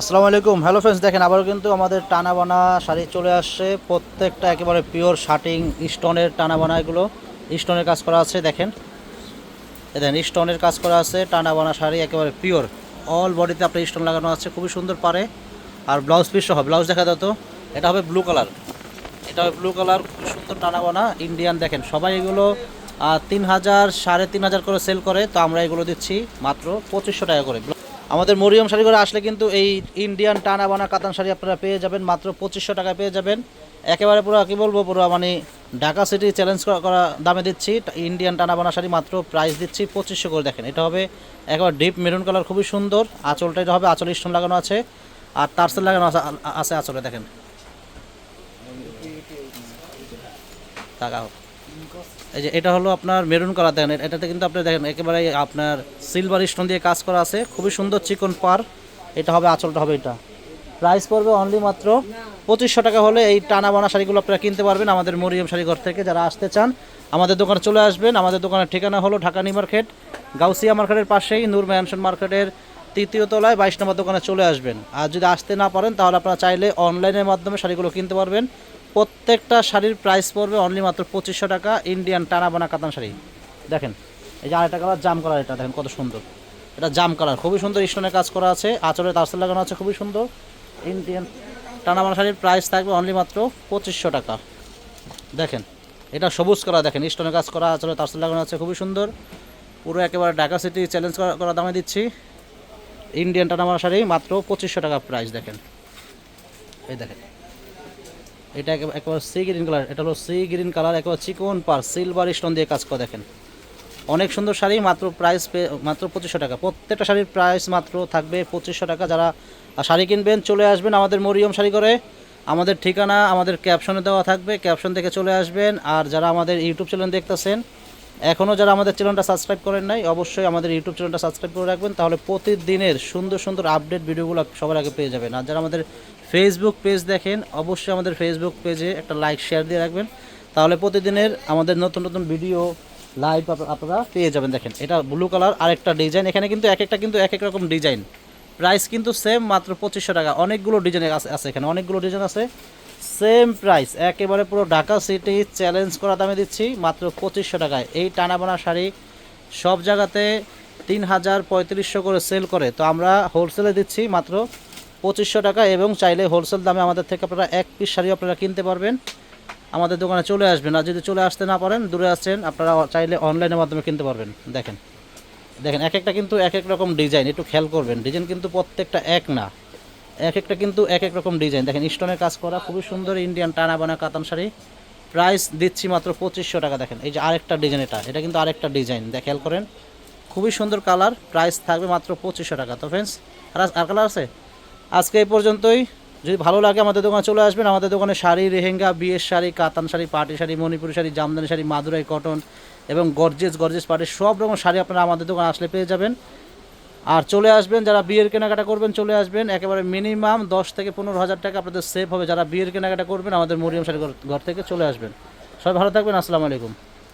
আসসালামু আলাইকুম। Hello friends দেখেন আবারও কিন্তু আমাদের টানা বানা শাড়ি চলে আসছে। প্রত্যেকটা একেবারে পিওর শার্টিং স্টোনের টানা এগুলো। স্টোনের কাজ করা আছে, দেখেন। দেখেন স্টোনের কাজ করা আছে টানা বানা শাড়ি একেবারে পিওর অল বডিতে আপনার স্টোন লাগানো আছে, খুবই সুন্দর পারে। আর ব্লাউজ পিস সহ ব্লাউজ দেখা যেত এটা হবে ব্লু কালার এটা হবে ব্লু কালার খুব সুন্দর টানা বানা ইন্ডিয়ান দেখেন, সবাই এগুলো তিন হাজার, সাড়ে তিন হাজার করে সেল করে, তো আমরা এগুলো দিচ্ছি মাত্র পঁচিশশো টাকা করে। আমাদের মরিয়ম শাড়ি করে আসলে কিন্তু এই ইন্ডিয়ান টানা বানা কাতান শাড়ি আপনারা পেয়ে যাবেন, মাত্র পঁচিশশো টাকায় পেয়ে যাবেন। একেবারে পুরো, কী বলব, পুরো মানে ঢাকা সিটি চ্যালেঞ্জ করা দামে দিচ্ছি। ইন্ডিয়ান টানা বানা শাড়ি মাত্র প্রাইস দিচ্ছি পঁচিশশো করে, দেখেন। এটা হবে একেবারে ডিপ মেরুন কালার খুবই সুন্দর। আঁচলটা এটা হবে, আঁচল স্টোন লাগানো আছে। আর টার্সেল লাগানো আছে আছে আঁচলে, দেখেন। টাকা এই যে এটা হলো আপনার মেরুন কালার দেখেন এটাতে কিন্তু আপনি দেখেন একেবারে আপনার সিলভার স্টোন দিয়ে কাজ করা আছে, খুবই সুন্দর চিকন পার এটা হবে, আঁচলটা হবে এটা। প্রাইস পড়বে অনলি মাত্র পঁচিশশো টাকা হলে এই টানা বানা শাড়িগুলো আপনারা কিনতে পারবেন আমাদের মরিয়ম শাড়িঘর থেকে, যারা আসতে চান, আমাদের দোকানে চলে আসবেন, আমাদের দোকানের ঠিকানা হলো ঢাকা নিউ মার্কেট, গাউসিয়া মার্কেটের পাশেই নূর ম্যানশন মার্কেটের তৃতীয় তলায় বাইশ নম্বর দোকানে চলে আসবেন। আর যদি আসতে না পারেন, তাহলে আপনারা চাইলে অনলাইনের মাধ্যমে শাড়িগুলো কিনতে পারবেন। প্রত্যেকটা শাড়ির প্রাইস পড়বে অনলি মাত্র পঁচিশশো টাকা ইন্ডিয়ান টানা বানা কাতান শাড়ি। দেখেন, এই যে আরেকটা কালার জাম কালার এটা, দেখেন কত সুন্দর। এটা জাম কালার খুবই সুন্দর স্টোনের কাজ করা আছে, আঁচলে তারসেল লাগানো আছে, খুবই সুন্দর। ইন্ডিয়ান টানা বানা শাড়ির প্রাইস থাকবে অনলি মাত্র পঁচিশশো টাকা। দেখেন, এটা সবুজ করা, দেখেন স্টোনের কাজ করা, আঁচলে তারসেল লাগানো আছে, খুবই সুন্দর। পুরো একেবারে ঢাকা সিটি চ্যালেঞ্জ করা দামে দিচ্ছি। ইন্ডিয়ান টানা বানা শাড়ি মাত্র পঁচিশশো টাকা প্রাইস দেখেন। এই দেখেন এটা একেবারে সি গ্রিন কালার এটা হলো সি গ্রিন কালার একবার চিকন পার সিলভার স্টোন দিয়ে কাজ করে, দেখেন। অনেক সুন্দর শাড়ি, মাত্র প্রাইস মাত্র পঁচিশশো টাকা। প্রত্যেকটা শাড়ির প্রাইস মাত্র থাকবে পঁচিশশো টাকা। যারা শাড়ি কিনবেন, চলে আসবেন আমাদের মরিয়ম শাড়ি করে আমাদের ঠিকানা আমাদের ক্যাপশনে দেওয়া থাকবে। ক্যাপশন থেকে চলে আসবেন। আর যারা আমাদের ইউটিউব চ্যানেল দেখতেছেন এখনও যারা আমাদের চ্যানেলটা সাবস্ক্রাইব করেন নাই, অবশ্যই আমাদের ইউটিউব চ্যানেলটা সাবস্ক্রাইব করে রাখবেন, তাহলে প্রতিদিনের সুন্দর সুন্দর আপডেট ভিডিওগুলো সবার আগে পেয়ে যাবেন। আর যারা আমাদের ফেসবুক পেজ দেখেন, অবশ্যই আমাদের ফেসবুক পেজে একটা লাইক শেয়ার দিয়ে রাখবেন। তাহলে প্রতিদিনের আমাদের নতুন নতুন ভিডিও লাইভ আপনারা পেয়ে যাবেন, দেখেন। এটা ব্লু কালার আরেকটা ডিজাইন এখানে কিন্তু এক একটা কিন্তু এক এক রকম ডিজাইন প্রাইস কিন্তু সেম মাত্র পঁচিশশো টাকা। অনেকগুলো ডিজাইন আছে আছে এখানে। অনেকগুলো ডিজাইন আছে। সেম প্রাইস, একেবারে পুরো ঢাকা সিটি চ্যালেঞ্জ করা দামে দিচ্ছি, মাত্র পঁচিশশো টাকায়। এই টানাবানা শাড়ি সব জায়গাতে তিন হাজার পঁয়ত্রিশশো করে সেল করে। তো আমরা হোলসেলে দিচ্ছি মাত্র পঁচিশশো টাকা এবং চাইলে হোলসেল দামে আমাদের থেকে আপনারা এক পিস শাড়ি আপনারা কিনতে পারবেন। আমাদের দোকানে চলে আসবেন আর যদি চলে আসতে না পারেন, দূরে আসছেন আপনারা চাইলে অনলাইনের মাধ্যমে কিনতে পারবেন। দেখেন দেখেন, এক একটা কিন্তু এক এক রকম ডিজাইন একটু খেয়াল করবেন। ডিজাইন কিন্তু প্রত্যেকটা এক না। এক একটা কিন্তু এক এক রকম ডিজাইন দেখেন স্টোনের কাজ করা খুবই সুন্দর ইন্ডিয়ান টানা বানা কাতান শাড়ি। প্রাইস দিচ্ছি মাত্র পঁচিশশো টাকা, দেখেন। এই যে আরেকটা ডিজাইন এটা এটা কিন্তু আরেকটা ডিজাইন দেখ, খেয়াল করেন। খুবই সুন্দর কালার প্রাইস থাকবে মাত্র পঁচিশশো টাকা। তো ফ্রেন্ডস আর আর কালার আছে? আজকে এই পর্যন্তই। যদি ভালো লাগে আমাদের দোকানে চলে আসবেন, আমাদের দোকানে শাড়ি রেহেঙ্গা বিয়ের শাড়ি, কাতান শাড়ি পাটি শাড়ি, মণিপুরি শাড়ি, জামদানি শাড়ি, মাদুরাই, কটন এবং গর্জেস গর্জেস পাটি সব রকম শাড়ি আপনারা আমাদের দোকানে আসলে পেয়ে যাবেন। আর চলে আসবেন, যারা বিয়ের কেনাকাটা করবেন, চলে আসবেন। একেবারে মিনিমাম দশ থেকে পনেরো হাজার টাকা আপনাদের সেভ হবে। যারা বিয়ের কেনাকাটা করবেন, আমাদের মরিয়াম সাহেব ঘর- ঘর থেকে চলে আসবেন। সবাই ভালো থাকবেন, আসসালামু আলাইকুম।